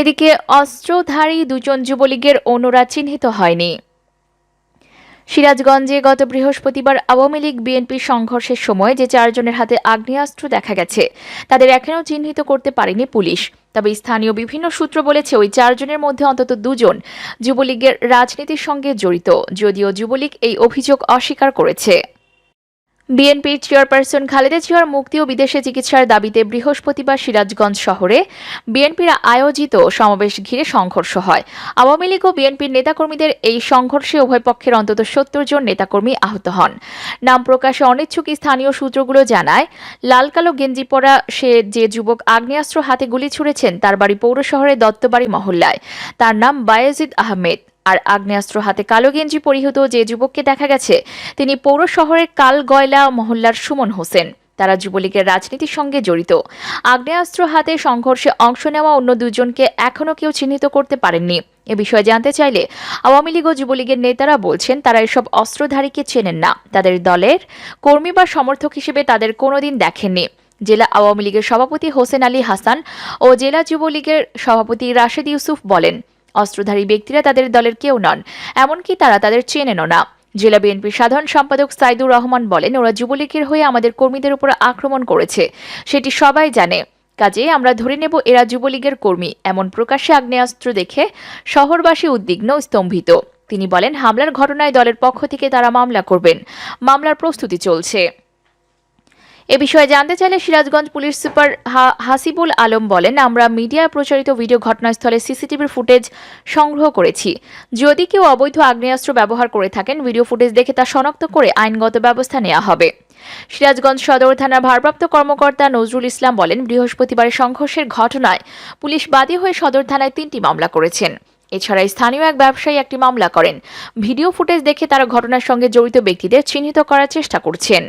এদিকে অস্ত্রধারী দুজন যুবলীগের অন্যরা চিহ্নিত হয়নি। সিরাজগঞ্জে গত বৃহস্পতিবার আওয়ামী লীগ বিএনপি সংঘর্ষের সময় যে চারজনের হাতে আগ্নেয়াস্ত্র দেখা গেছে, তাদের এখনও চিহ্নিত করতে পারেনি পুলিশ। তবে স্থানীয় বিভিন্ন সূত্র বলেছে, ওই চারজনের মধ্যে অন্তত দুজন যুবলীগের রাজনীতির সঙ্গে জড়িত, যদিও যুবলীগ এই অভিযোগ অস্বীকার করেছে। বিএনপির চেয়ারপারসন খালেদা জিয়ার মুক্তি ও বিদেশে চিকিৎসার দাবিতে বৃহস্পতিবার সিরাজগঞ্জ শহরে বিএনপির আয়োজিত সমাবেশ ঘিরে সংঘর্ষ হয়। আওয়ামী লীগ ও বিএনপির নেতাকর্মীদের এই সংঘর্ষে উভয় পক্ষের অন্তত সত্তর জন নেতাকর্মী আহত হন। নাম প্রকাশে অনিচ্ছুক স্থানীয় সূত্রগুলো জানায় লাল কালো গেঞ্জি পরা সে যে যুবক আগ্নেয়াস্ত্র হাতে গুলি ছুড়েছেন তার বাড়ি পৌর শহরের দত্তবাড়ি মহল্লায়। তার নাম বায়েজিদ আহমেদ। আর আগ্নেয়াস্ত্র হাতে কালো গেঞ্জি পরিহিত যে যুবককে দেখা গেছে, তিনি পৌর শহরের কালগয়লা মহল্লার সুমন হোসেন। তারা যুবলীগের রাজনীতির সঙ্গে জড়িত। আগ্নেয়াস্ত্র হাতে সংঘর্ষে অংশ নেওয়া অন্য দুজনকে এখনও কেউ চিহ্নিত করতে পারেননি। এ বিষয়ে জানতে চাইলে আওয়ামী লীগ ও যুবলীগের নেতারা বলছেন, তারা এসব অস্ত্রধারীকে চেনেন না। তাদের দলের কর্মী বা সমর্থক হিসেবে তাদের কোনোদিন দেখেননি। জেলা আওয়ামী লীগের সভাপতি হোসেন আলী হাসান ও জেলা যুবলীগের সভাপতি রাশেদ ইউসুফ বলেন অস্ত্রধারী ব্যক্তিরা তাদের দলের কেউ নন, এমনকি তারা তাদের চেনেনও না। জেলা বিএনপির সাধারণ সম্পাদক সাইদুর রহমান বলেন, ওরা যুবলীগের হয়ে আমাদের কর্মীদের উপর আক্রমণ করেছে। সেটি সবাই জানে। কাজে আমরা ধরে নেব এরা যুবলীগের কর্মী। এমন প্রকাশ্যে আগ্নেয়াস্ত্র দেখে শহরবাসী উদ্বিগ্ন, স্তম্ভিত। তিনি বলেন, হামলার ঘটনায় দলের পক্ষ থেকে তারা মামলা করবেন। মামলার প্রস্তুতি চলছে। এ বিষয়ে জানতে চাইলে সিরাজগঞ্জ পুলিশ সুপার হাসিবুল আলম বলেন, আমরা মিডিয়ায় প্রচারিত ভিডিও ঘটনাস্থলে সিসিটিভির ফুটেজ সংগ্রহ করেছি। যদি কেউ অবৈধ আগ্নেয়াস্ত্র ব্যবহার করে থাকেন, ভিডিও ফুটেজ দেখে তা শনাক্ত করে আইনগত ব্যবস্থা নেওয়া হবে। সিরাজগঞ্জ সদর থানার ভারপ্রাপ্ত কর্মকর্তা নজরুল ইসলাম বলেন বৃহস্পতিবার সংঘর্ষের ঘটনায় পুলিশ বাদী হয়ে সদর থানায় তিনটি মামলা করেছেন। এছাড়া স্থানীয় এক ব্যবসায়ী একটি মামলা করেন। ভিডিও ফুটেজ দেখে তারা ঘটনার সঙ্গে জড়িত ব্যক্তিদের চিহ্নিত করার চেষ্টা করছেন।